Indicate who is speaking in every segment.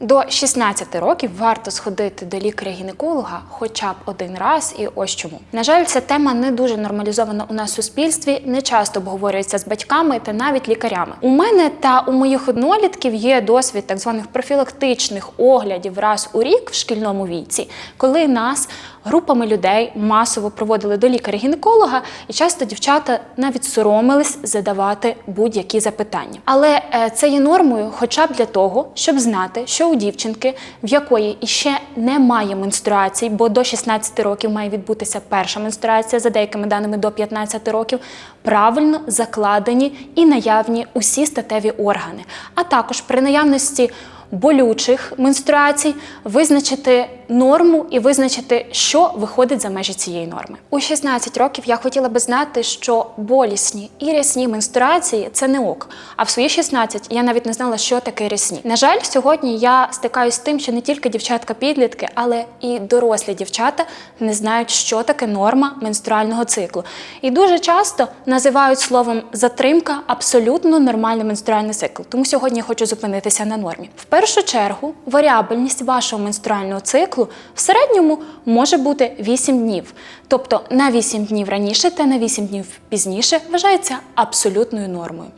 Speaker 1: До 16 років варто сходити до лікаря-гінеколога хоча б один раз, і ось чому. На жаль, ця тема не дуже нормалізована у нас в суспільстві, не часто обговорюється з батьками та навіть лікарями. У мене та у моїх однолітків є досвід так званих профілактичних оглядів раз у рік в шкільному віці, коли нас групами людей масово проводили до лікаря-гінеколога, і часто дівчата навіть соромились задавати будь-які запитання. Але е, це є нормою, хоча б для того, щоб знати, що у дівчинки, в якої іще немає менструацій, бо до 16 років має відбутися перша менструація, за деякими даними до 15 років, правильно закладені і наявні усі статеві органи, а також при наявності болючих менструацій, визначити норму і визначити, що виходить за межі цієї норми. У 16 років я хотіла би знати, що болісні і рясні менструації це не ок. А в свої 16 я навіть не знала, що таке рясні. На жаль, сьогодні я стикаюсь з тим, що не тільки дівчатка-підлітки, але і дорослі дівчата не знають, що таке норма менструального циклу. І дуже часто називають словом затримка абсолютно нормальний менструальний цикл. Тому сьогодні я хочу зупинитися на нормі. В першу чергу варіабельність вашого менструального циклу в середньому може бути 8 днів. Тобто на 8 днів раніше та на 8 днів пізніше вважається абсолютною нормою.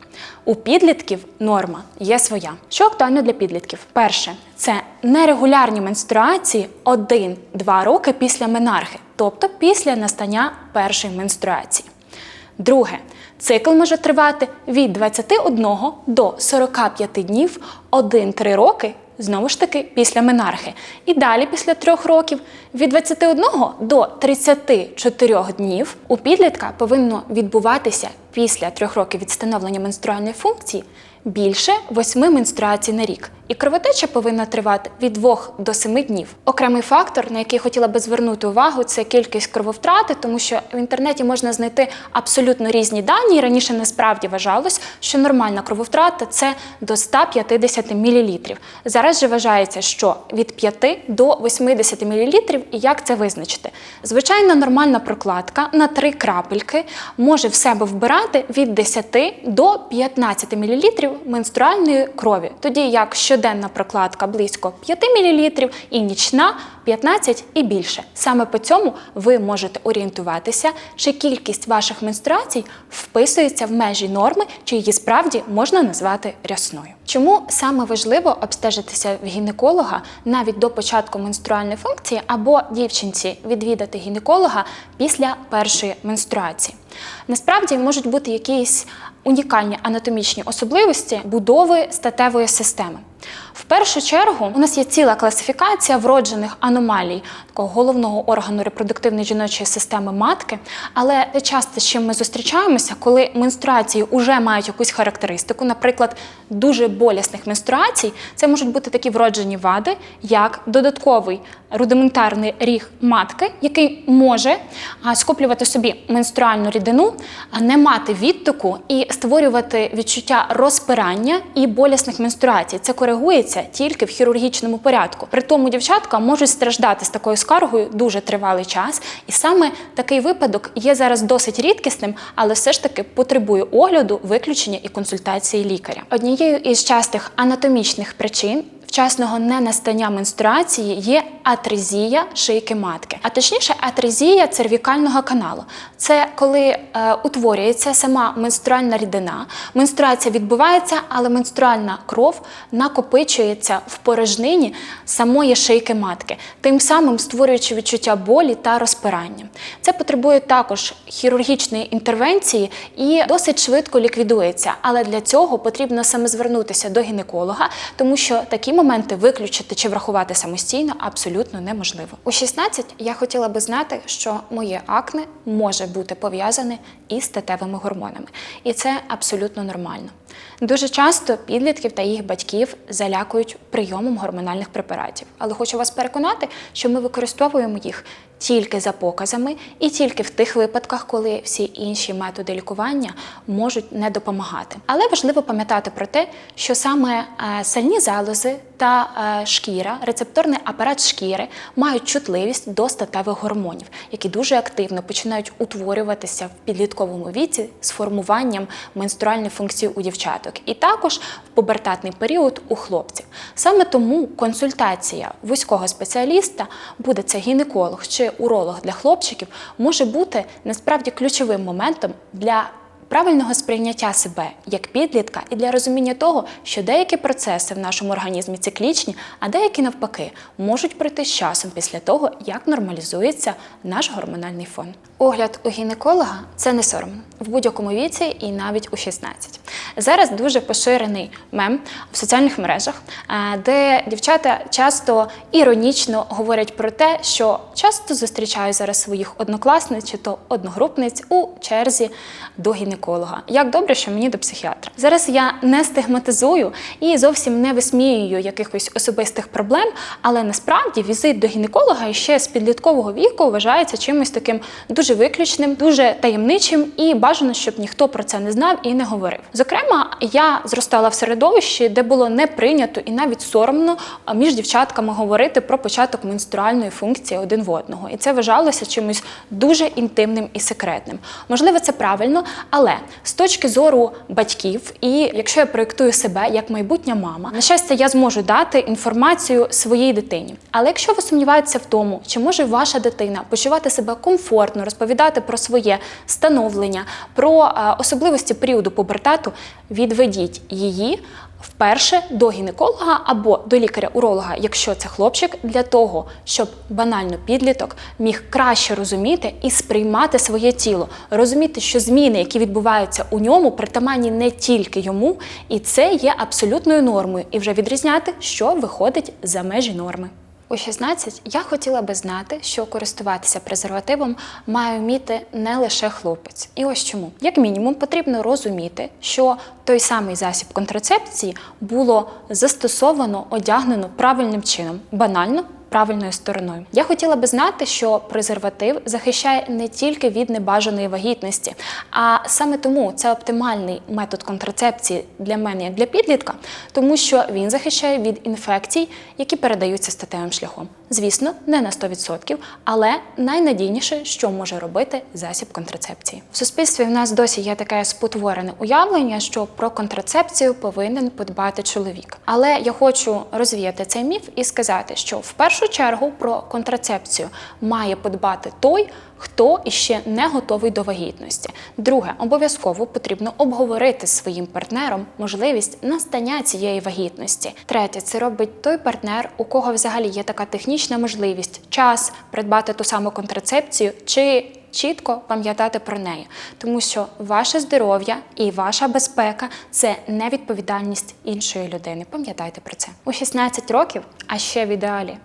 Speaker 1: У підлітків норма є своя. Що актуально для підлітків? Перше це нерегулярні менструації 1-2 роки після менархи, тобто після настання першої менструації. Друге, цикл може тривати від 21 до 45 днів 1-3 роки, знову ж таки, після менархи. І далі, після трьох років, від 21 до 34 днів у підлітка повинно відбуватися після трьох років від встановлення менструальної функції більше 8 менструацій на рік. І кровотеча повинна тривати від 2 до 7 днів. Окремий фактор, на який хотіла би звернути увагу, це кількість крововтрати, тому що в інтернеті можна знайти абсолютно різні дані. І раніше насправді вважалось, що нормальна крововтрата це до 150 мл. Зараз же вважається, що від 5 до 80 мл, і як це визначити? Звичайна нормальна прокладка на 3 крапельки може в себе вбирати від 10 до 15 мл менструальної крові, тоді як щоденна прокладка близько 5 мл і нічна 15 і більше. Саме по цьому ви можете орієнтуватися, чи кількість ваших менструацій вписується в межі норми, чи її справді можна назвати рясною. Чому саме важливо обстежитися в гінеколога навіть до початку менструальної функції або дівчинці відвідати гінеколога після першої менструації? Насправді можуть бути якісь унікальні анатомічні особливості будови статевої системи. В першу чергу у нас є ціла класифікація вроджених аномалій такого головного органу репродуктивної жіночої системи матки, але часто з чим ми зустрічаємося, коли менструації вже мають якусь характеристику, наприклад, дуже болісних менструацій, це можуть бути такі вроджені вади, як додатковий рудиментарний ріг матки, який може скоплювати собі менструальну рідину, не мати відтоку і створювати відчуття розпирання і болісних менструацій. Це коригується тільки в хірургічному порядку. При тому дівчатка можуть страждати з такою скаргою дуже тривалий час, і саме такий випадок є зараз досить рідкісним, але все ж таки потребує огляду, виключення і консультації лікаря. Однією із частих анатомічних причин. Вчасного ненастання менструації є атрезія шийки матки, а точніше атрезія цервікального каналу. Це коли е, утворюється сама менструальна рідина, менструація відбувається, але менструальна кров накопичується в порожнині самої шийки матки, тим самим створюючи відчуття болі та розпирання. Це потребує також хірургічної інтервенції і досить швидко ліквідується. Але для цього потрібно саме звернутися до гінеколога, тому що такі моменти виключити чи врахувати самостійно абсолютно неможливо. У 16 я хотіла би знати, що моє акне може бути пов'язане із статевими гормонами, і це абсолютно нормально. Дуже часто підлітків та їх батьків залякують прийомом гормональних препаратів, але хочу вас переконати, що ми використовуємо їх тільки за показами і тільки в тих випадках, коли всі інші методи лікування можуть не допомагати. Але важливо пам'ятати про те, що саме е, сальні залози та е, шкіра, рецепторний апарат шкіри мають чутливість до статевих гормонів, які дуже активно починають утворюватися в підлітковому віці з формуванням менструальної функції у дівчаток, і також в пубертатний період у хлопців. Саме тому консультація вузького спеціаліста, буде це гінеколог чи уролог для хлопчиків, може бути насправді ключовим моментом для правильного сприйняття себе як підлітка і для розуміння того, що деякі процеси в нашому організмі циклічні, а деякі навпаки можуть прийти з часом після того, як нормалізується наш гормональний фон. Огляд у гінеколога це не соромно в будь-якому віці і навіть у 16. Зараз дуже поширений мем в соціальних мережах, е, де дівчата часто іронічно говорять про те, що часто зустрічаю зараз своїх однокласниць чи то одногрупниць у черзі до гінеколога. Як добре, що мені до психіатра. Зараз я не стигматизую і зовсім не висміюю якихось особистих проблем, але насправді візит до гінеколога ще з підліткового віку вважається чимось таким дуже виключним, дуже таємничим і бажано, щоб ніхто про це не знав і не говорив. Зокрема, я зростала в середовищі, де було не прийнято і навіть соромно між дівчатками говорити про початок менструальної функції один в одного. І це вважалося чимось дуже інтимним і секретним. Можливо, це правильно, але з точки зору батьків, і якщо я проєктую себе як майбутня мама, на щастя, я зможу дати інформацію своїй дитині. Але якщо ви сумніваєтеся в тому, чи може ваша дитина почувати себе комфортно, розповідати про своє становлення, про е, особливості періоду пубертату, відведіть її вперше до гінеколога або до лікаря-уролога, якщо це хлопчик, для того, щоб банально підліток міг краще розуміти і сприймати своє тіло, розуміти, що зміни, які відбуваються у ньому, притаманні не тільки йому, і це є абсолютною нормою, і вже відрізняти, що виходить за межі норми. У 16 я хотіла би знати, що користуватися презервативом має вміти не лише хлопець. І ось чому. Як мінімум, потрібно розуміти, що той самий засіб контрацепції було застосовано, одягнено правильним чином, банально. Правильною стороною я хотіла би знати, що презерватив захищає не тільки від небажаної вагітності, а саме тому це оптимальний метод контрацепції для мене як для підлітка, тому що він захищає від інфекцій, які передаються статевим шляхом. Звісно, не на 100%, але найнадійніше, що може робити засіб контрацепції. В суспільстві в нас досі є таке спотворене уявлення, що про контрацепцію повинен подбати чоловік. Але я хочу розвіяти цей міф і сказати, що в першу чергу про контрацепцію має подбати той, хто іще не готовий до вагітності. Друге, обов'язково потрібно обговорити з своїм партнером можливість настання цієї вагітності. Третє, це робить той партнер, у кого взагалі є така технічна можливість, час придбати ту саму контрацепцію чи. Чітко пам'ятати про неї, тому що ваше здоров'я і ваша безпека це не відповідальність іншої людини. Пам'ятайте про це у 16 років, а ще в ідеалі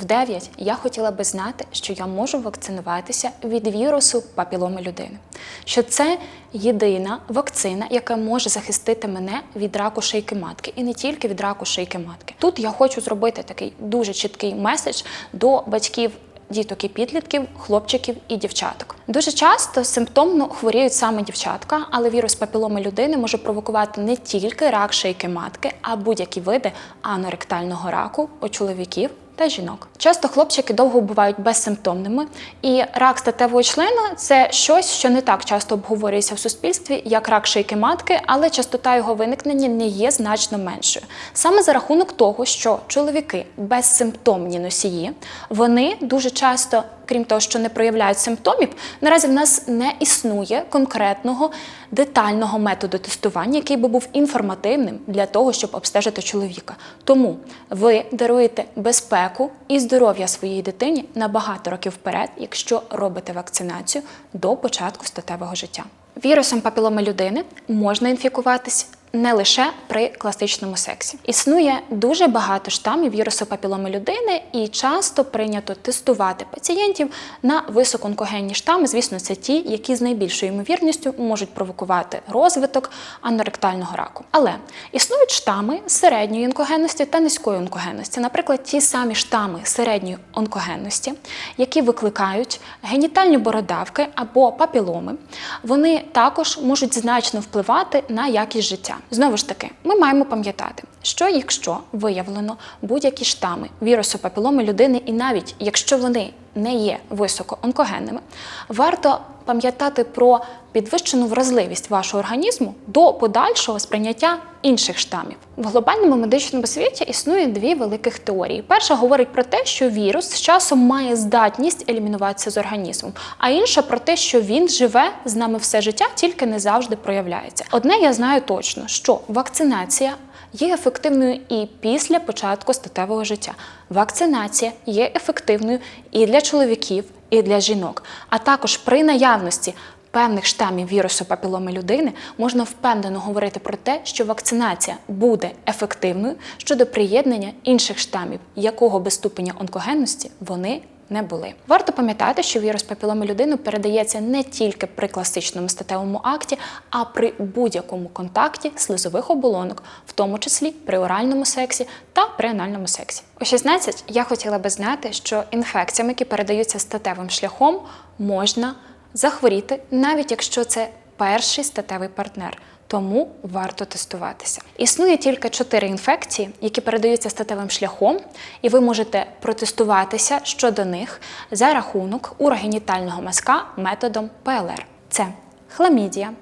Speaker 1: в 9 я хотіла би знати, що я можу вакцинуватися від вірусу папіломи людини, що це єдина вакцина, яка може захистити мене від раку шийки матки, і не тільки від раку шийки матки. Тут я хочу зробити такий дуже чіткий меседж до батьків. Діток і підлітків, хлопчиків і дівчаток. Дуже часто симптомно хворіють саме дівчатка, але вірус папіломи людини може провокувати не тільки рак шийки матки, а будь-які види аноректального раку у чоловіків та жінок. Часто хлопчики довго бувають безсимптомними, і рак статевого члена це щось, що не так часто обговорюється в суспільстві, як рак шийки матки, але частота його виникнення не є значно меншою. Саме за рахунок того, що чоловіки безсимптомні носії, вони дуже часто. Крім того, що не проявляють симптомів, наразі в нас не існує конкретного детального методу тестування, який би був інформативним для того, щоб обстежити чоловіка. Тому ви даруєте безпеку і здоров'я своїй дитині на багато років вперед, якщо робите вакцинацію до початку статевого життя. Вірусом папіломи людини можна інфікуватись не лише при класичному сексі. Існує дуже багато штамів вірусу папіломи людини, і часто прийнято тестувати пацієнтів на високоонкогенні штами. Звісно, це ті, які з найбільшою ймовірністю можуть провокувати розвиток аноректального раку. Але існують штами середньої онкогенності та низької онкогенності. Наприклад, ті самі штами середньої онкогенності, які викликають генітальні бородавки або папіломи, вони також можуть значно впливати на якість життя. Знову ж таки, ми маємо пам'ятати, що якщо виявлено будь-які штами вірусу папіломи людини, і навіть якщо вони не є високоонкогенними, варто пам'ятати про підвищену вразливість вашого організму до подальшого сприйняття інших штамів. В глобальному медичному світі існує дві великих теорії. Перша говорить про те, що вірус з часом має здатність елімінуватися з організму, а інша про те, що він живе з нами все життя, тільки не завжди проявляється. Одне я знаю точно, що вакцинація є ефективною і після початку статевого життя. Вакцинація є ефективною і для чоловіків, і для жінок, а також при наявності. Певних штамів вірусу папіломи людини можна впевнено говорити про те, що вакцинація буде ефективною щодо приєднання інших штамів, якого без ступеня онкогенності вони не були. Варто пам'ятати, що вірус папіломи людини передається не тільки при класичному статевому акті, а при будь-якому контакті слизових оболонок, в тому числі при оральному сексі та при анальному сексі. У 16 я хотіла би знати, що інфекціями, які передаються статевим шляхом, можна захворіти, навіть якщо це перший статевий партнер. Тому варто тестуватися. Існує тільки чотири інфекції, які передаються статевим шляхом, і ви можете протестуватися щодо них за рахунок урогенітального мазка методом ПЛР. Це хламідія,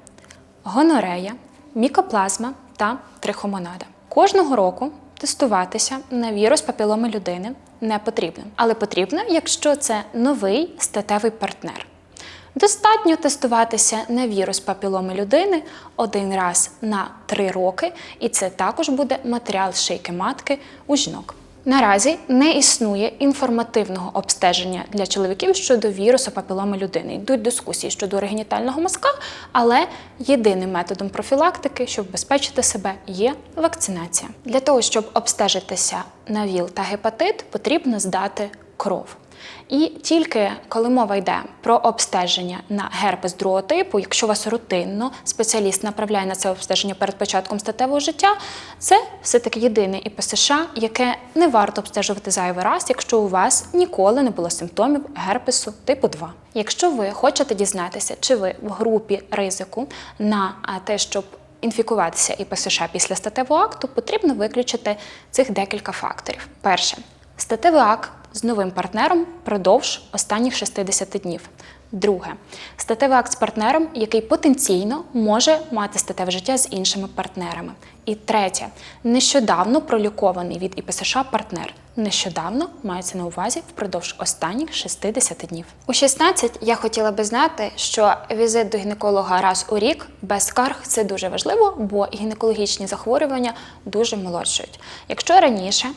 Speaker 1: гонорея, мікоплазма та трихомонада. Кожного року тестуватися на вірус папіломи людини не потрібно, але потрібно, якщо це новий статевий партнер. Достатньо тестуватися на вірус папіломи людини один раз на три роки, і це також буде матеріал шийки матки у жінок. Наразі не існує інформативного обстеження для чоловіків щодо вірусу папіломи людини. Йдуть дискусії щодо оригінітального мазка, але єдиним методом профілактики, щоб безпечити себе, є вакцинація. Для того, щоб обстежитися на ВІЛ та гепатит, потрібно здати кров. І тільки коли мова йде про обстеження на герпес другого типу, якщо вас рутинно спеціаліст направляє на це обстеження перед початком статевого життя, це все-таки єдине ІПСШ, яке не варто обстежувати зайвий раз, якщо у вас ніколи не було симптомів герпесу типу 2. Якщо ви хочете дізнатися, чи ви в групі ризику на те, щоб інфікуватися ІПСШ після статевого акту, потрібно виключити цих декілька факторів. Перше, статевий акт з новим партнером продовж останніх 60 днів. Друге, статевий акт з партнером, який потенційно може мати статеве життя з іншими партнерами. І третє, нещодавно пролікований від ІПСШ партнер. Нещодавно мається на увазі впродовж останніх 60 днів. У 16 я хотіла би знати, що візит до гінеколога раз у рік без скарг це дуже важливо, бо гінекологічні захворювання дуже молодшують. Якщо раніше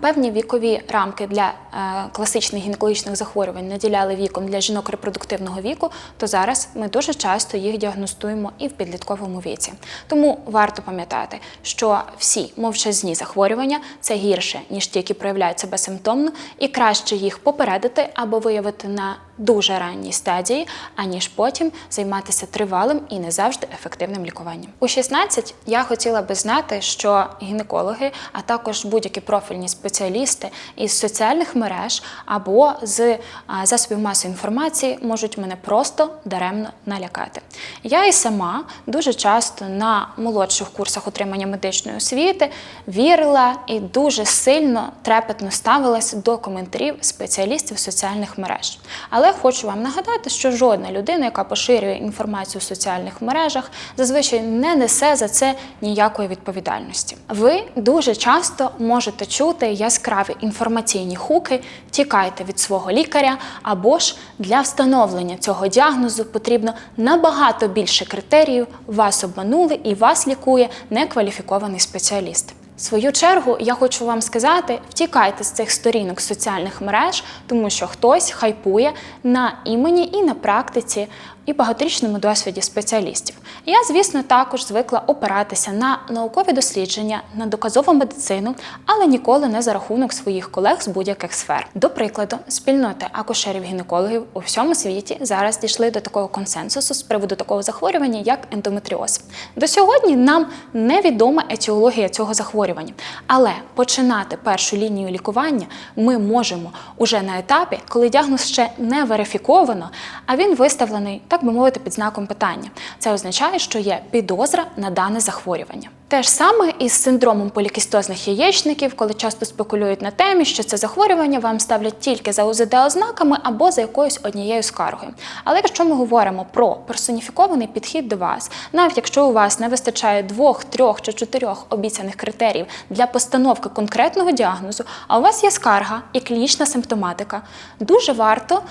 Speaker 1: певні вікові рамки для е, класичних гінекологічних захворювань наділяли віком для жінок репродуктивного віку, то зараз ми дуже часто їх діагностуємо і в підлітковому віці. Тому варто пам'ятати, що всі мовчазні захворювання це гірше ніж ті, які проявляються безсимптомно, і краще їх попередити або виявити на дуже ранній стадії, аніж потім займатися тривалим і не завжди ефективним лікуванням. У 16 я хотіла би знати, що гінекологи, а також будь-які профільні спеціалісти із соціальних мереж або з засобів масової інформації можуть мене просто даремно налякати. Я і сама дуже часто на молодших курсах отримання медичної освіти вірила і дуже сильно трепетно ставилась до коментарів спеціалістів соціальних мереж. Але хочу вам нагадати, що жодна людина, яка поширює інформацію в соціальних мережах, зазвичай не несе за це ніякої відповідальності. Ви дуже часто можете чути яскраві інформаційні хуки, тікайте від свого лікаря, або ж для встановлення цього діагнозу потрібно набагато більше критеріїв, вас обманули і вас лікує некваліфікований спеціаліст. В свою чергу я хочу вам сказати: втікайте з цих сторінок соціальних мереж, тому що хтось хайпує на імені і на практиці і багаторічному досвіді спеціалістів. Я, звісно, також звикла опиратися на наукові дослідження, на доказову медицину, але ніколи не за рахунок своїх колег з будь-яких сфер. До прикладу, спільноти акушерів-гінекологів у всьому світі зараз дійшли до такого консенсусу з приводу такого захворювання, як ендометріоз. До сьогодні нам невідома етіологія цього захворювання, але починати першу лінію лікування ми можемо уже на етапі, коли діагноз ще не верифіковано, а він виставлений, так би мовити, під знаком питання. Це означає, що є підозра на дане захворювання. Те ж саме із синдромом полікістозних яєчників, коли часто спекулюють на темі, що це захворювання вам ставлять тільки за УЗД ознаками або за якоюсь однією скаргою. Але якщо ми говоримо про персоніфікований підхід до вас, навіть якщо у вас не вистачає двох, трьох чи чотирьох обіцяних критеріїв для постановки конкретного діагнозу, а у вас є скарга і клінічна симптоматика, дуже варто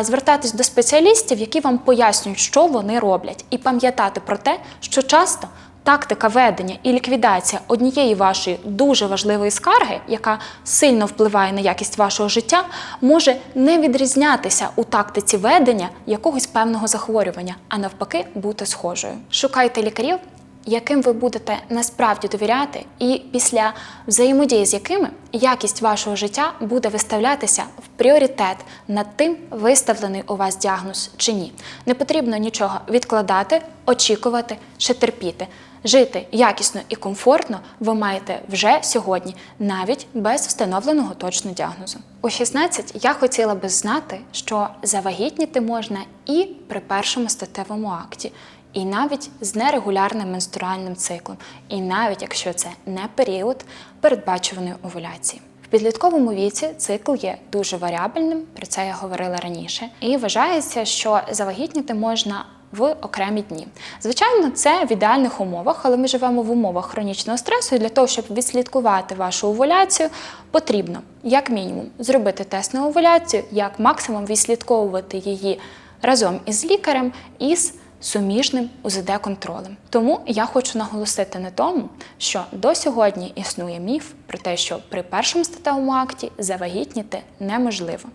Speaker 1: звертатись до спеціалістів, які вам пояснюють, що вони роблять, і пам'ятати про те, що часто. Тактика ведення і ліквідація однієї вашої дуже важливої скарги, яка сильно впливає на якість вашого життя, може не відрізнятися у тактиці ведення якогось певного захворювання, а навпаки, бути схожою. Шукайте лікарів, яким ви будете насправді довіряти, і після взаємодії з якими якість вашого життя буде виставлятися в пріоритет над тим, виставлений у вас діагноз чи ні. Не потрібно нічого відкладати, очікувати чи терпіти. Жити якісно і комфортно ви маєте вже сьогодні, навіть без встановленого точно діагнозу. У 16 я хотіла би знати, що завагітніти можна і при першому статевому акті, і навіть з нерегулярним менструальним циклом, і навіть якщо це не період передбачуваної овуляції. В підлітковому віці цикл є дуже варіабельним, про це я говорила раніше, і вважається, що завагітніти можна в окремі дні. Звичайно, це в ідеальних умовах, але ми живемо в умовах хронічного стресу, і для того, щоб відслідкувати вашу овуляцію, потрібно, як мінімум, зробити тест на овуляцію, як максимум відслідковувати її разом із лікарем із суміжним УЗД-контролем. Тому я хочу наголосити на тому, що до сьогодні існує міф про те, що при першому статевому акті завагітніти неможливо.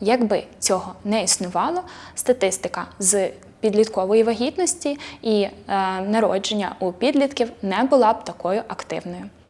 Speaker 1: Якби цього не існувало, статистика з підліткової вагітності і е, народження у підлітків не була б такою активною.